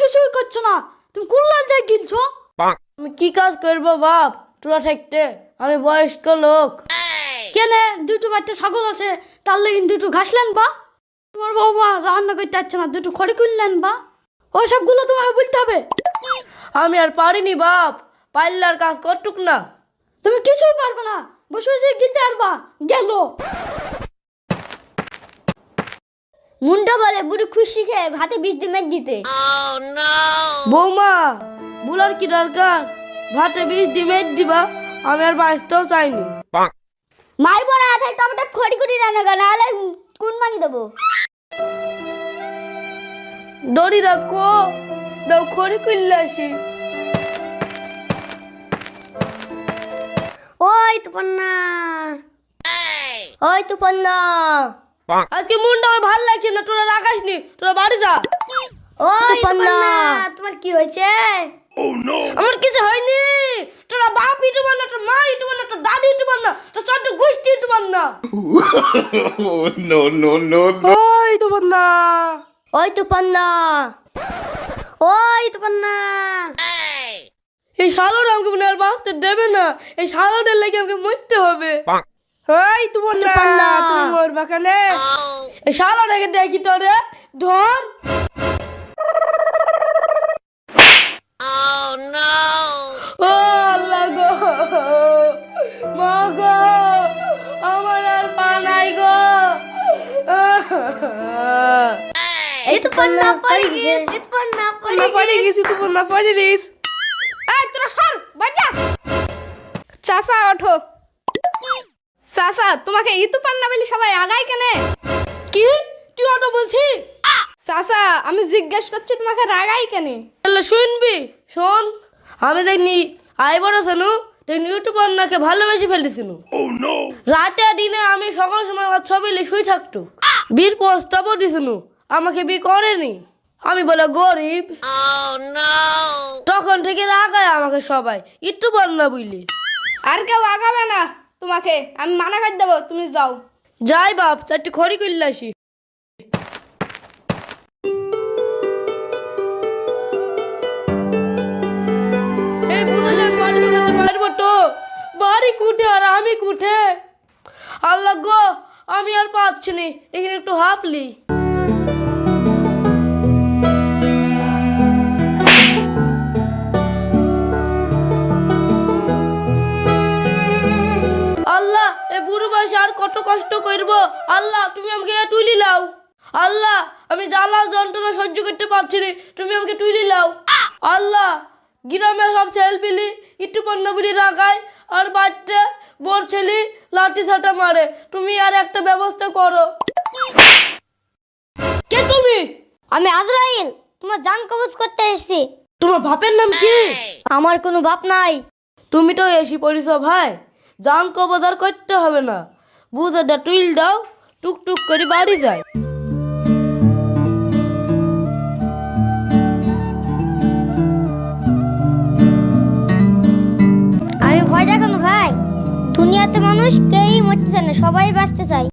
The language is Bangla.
কিছুই করছ না। তুমি কুল্লার দিয়ে গিলছো? আমি কি কাজ করব বাপ? তোরা থাকতে আমি বয়স্ক লোক। কেনে? দুটো বাচ্চা ছাগল আছে। তার লেগে দুটো ঘাসলেন বা। তোমার বৌমা রান্না করতে পারছে না দুটো খড়ি কুললেন বা। ওই সবগুলো তোমাকে বলতে হবে। আমি আর পারিনি বাপ। পাইলার কাজ করটুক না। তুমি কিছুই পারবে না। বসে বসে গিলতে পারবা। গেল। মুন্ডা বলে বুড়ি খুশি খেয়ে ভাতে বিষ দিয়ে মেট দিতে। বৌমা বুলার কি দরকার? ভাতে বিষ ডিমেট দিবা আমি আর বাঁচতেও চাইনি। মারবো না তাই টমেটো খড়ি খড়ি রান্না কর নাহলে কোন মানি দেবো? দড়ি রাখো দাও খড়ি করলে আসি। ওই তুপন্না। ওই তুপন্না। আজকে মনটা আমার ভালো লাগছে না তোরা রাখাস নি তোরা বাড়ি যা। ওই তুপন্না তোমার কি হয়েছে? আমার কিছু হয়নি। তোরা বাপ ইটুবার না তোর মা ইটুবার না তোর দাদি ইটুবার না তোর ছোট গোষ্ঠী ইটুবার না Oh, no, no, no, no. ওই তোমার না ওই তুপন্না ওই তুপন্না এই শালোটা আমাকে মনে আর বাঁচতে দেবে না। এই শালোটার লেগে আমাকে মরতে হবে। এই তোমার না তুপন্না। তুমি মরবা কেনে? এই শালোটাকে দেখি তোরে। ধর। মা গো আমার আর পা নাই গো। এই তুপন্না পড়ে গিয়েছে এই তুপন্না না পারি গেছি। তো না পারি রিস এই তোরা সর বাজা চাচা ওঠো। চাচা তোমাকে ইতু পান্না বলি সবাই আগাই কেনে? কি? তুই অটো বলছি? চাচা আমি জিজ্ঞেস করছি তোমাকে রাগাই কেনে? তাহলে শুনবি শোন। আমি দেখনি আই বড় দেখনি ইউটিউবার নাকে ভালোবেসে ফেলতেছিল রাতে দিনে আমি সকাল সময় আমার ছবি শুয়ে থাকতো। বীর প্রস্তাবও দিছিল আমাকে বি করেনি। আমি বলে গরিব। তখন থেকে রাগায় আমাকে সবাই একটু বন্যা বুঝলি আর কেউ আগাবে না তোমাকে আমি মানা করে দেবো তুমি যাও। যাই বাপ চারটি খড়ি করলে আসি। কুঠে, আর আমি কুঠে? আল্লাহ গো, আমি আর পাচ্ছি নি। এখানে একটু হাঁপলি। আল্লাহ, এ বুড়ো বয়সে আর কত কষ্ট করব? আল্লাহ, তুমি আমাকে তুলি লাও। আল্লাহ, আমি জ্বালা যন্ত্রণা সহ্য করতে পারছি না। তুমি আমাকে তুলি লাও। আল্লাহ, গ্রামে সব ছেল পিলি একটু পণ্যবিলি রাখায় আর বাচ্চা বোর ছেলি লাঠি ছাটা মারে। তুমি আর একটা ব্যবস্থা করো। কে তুমি? আমি আজরাইল তোমার জান কবজ করতে এসেছি। তোমার বাপের নাম কি? আমার কোনো বাপ নাই। তুমি তো এসি পড়িস ভাই জান কবজ আর করতে হবে না। বুঝে টুইল দাও টুকটুক করে বাড়ি যায়। মানুষ কেই মরতে চায় না সবাই বাঁচতে চায়।